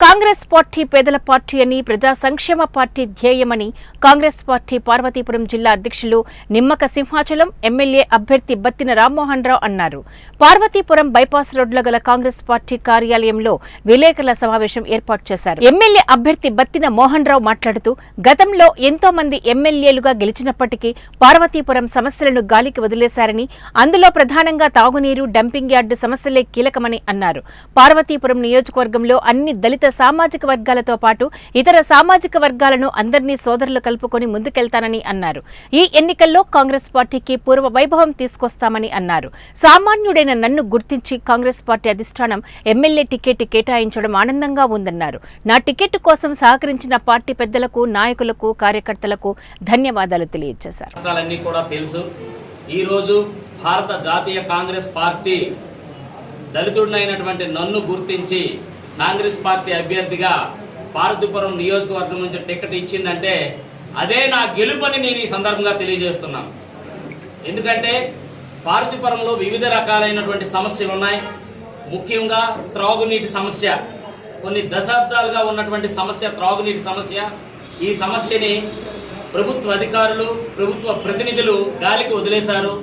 Congress party పేదల party అని ప్రజా సంక్షేమ పార్టీ ధ్యేయమని కాంగ్రెస్ పార్టీ పార్వతీపురం జిల్లా అధ్యక్షులు నిమ్మక సింహాచలం ఎమ్మెల్యే అభ్యర్థి బత్తిన రామ్మోహన్ రావు అన్నారు. పార్వతీపురం బైపాస్ రోడ్లో గల కాంగ్రెస్ పార్టీ కార్యాలయంలో విలేకరుల సమావేశం ఏర్పాటు చేశారు. ఎమ్మెల్యే అభ్యర్థి బత్తిన మోహన్ రావు మాట్లాడుతూ గతంలో ఎంతో మంది ఎమ్మెల్యేలుగా గెలిచినప్పటికీ పార్వతీపురం సమస్యలను గాలికి వదిలేశారని అందులో ప్రధానంగా తాగునీరు డంపింగ్ యార్డు సమస్యలే కీలకమని అన్నారు. పార్వతీపురం నియోజకవర్గంలో అన్ని దళిత సామాజిక వర్గాలతో పాటు ఇతర సామాజిక వర్గాలను అందరినీ సోదరులు కలుపుకొని ముందుకెళ్తానని అన్నారు. ఈ ఎన్నికల్లో కాంగ్రెస్ పార్టీకి పూర్వ వైభవం తీసుకొస్తామని అన్నారు. సామాన్యుడైన నన్ను గుర్తించి కాంగ్రెస్ పార్టీ అధిష్టానం ఎమ్మెల్యే టికెట్ కేటాయించడం ఆనందంగా ఉందన్నారు. నా టికెట్ కోసం సహకరించిన పార్టీ పెద్దలకు నాయకులకు కార్యకర్తలకు ధన్యవాదాలు తెలియజేశారు. కూడా తెలుసు. ఈరోజు భారత జాతీయ కాంగ్రెస్ పార్టీ దళితుడినైనటువంటి నన్ను గుర్తించి కాంగ్రెస్ పార్టీ అభ్యర్థిగా పార్వతీపురం నియోజకవర్గం నుంచి టికెట్ ఇచ్చిందంటే అదే నా గెలుపని నేను ఈ సందర్భంగా తెలియజేస్తున్నాను. ఎందుకంటే పార్వతీపురంలో వివిధ రకాలైనటువంటి సమస్యలు ఉన్నాయి. ముఖ్యంగా త్రాగునీటి సమస్య కొన్ని దశాబ్దాలుగా ఉన్నటువంటి సమస్య త్రాగునీటి సమస్య. ఈ సమస్యని ప్రభుత్వ అధికారులు ప్రభుత్వ ప్రతినిధులు గాలికి వదిలేశారు.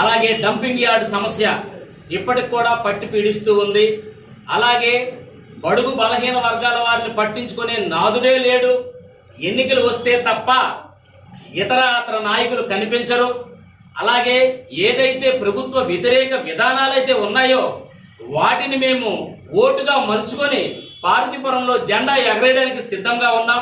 అలాగే డంపింగ్ యార్డ్ సమస్య ఇప్పటికి కూడా పట్టి పీడిస్తూ ఉంది. అలాగే బడుగు బలహీన వర్గాల వారిని పట్టించుకునే నాదుడే లేడు. ఎన్నికలు వస్తే తప్ప ఇతర అతర నాయకులు కనిపించరు. అలాగే ఏదైతే ప్రభుత్వ వ్యతిరేక విధానాలైతే ఉన్నాయో వాటిని మేము ఓటుగా మలుచుకొని పార్వతీపురంలో జెండా ఎగరేయడానికి సిద్ధంగా ఉన్నాం.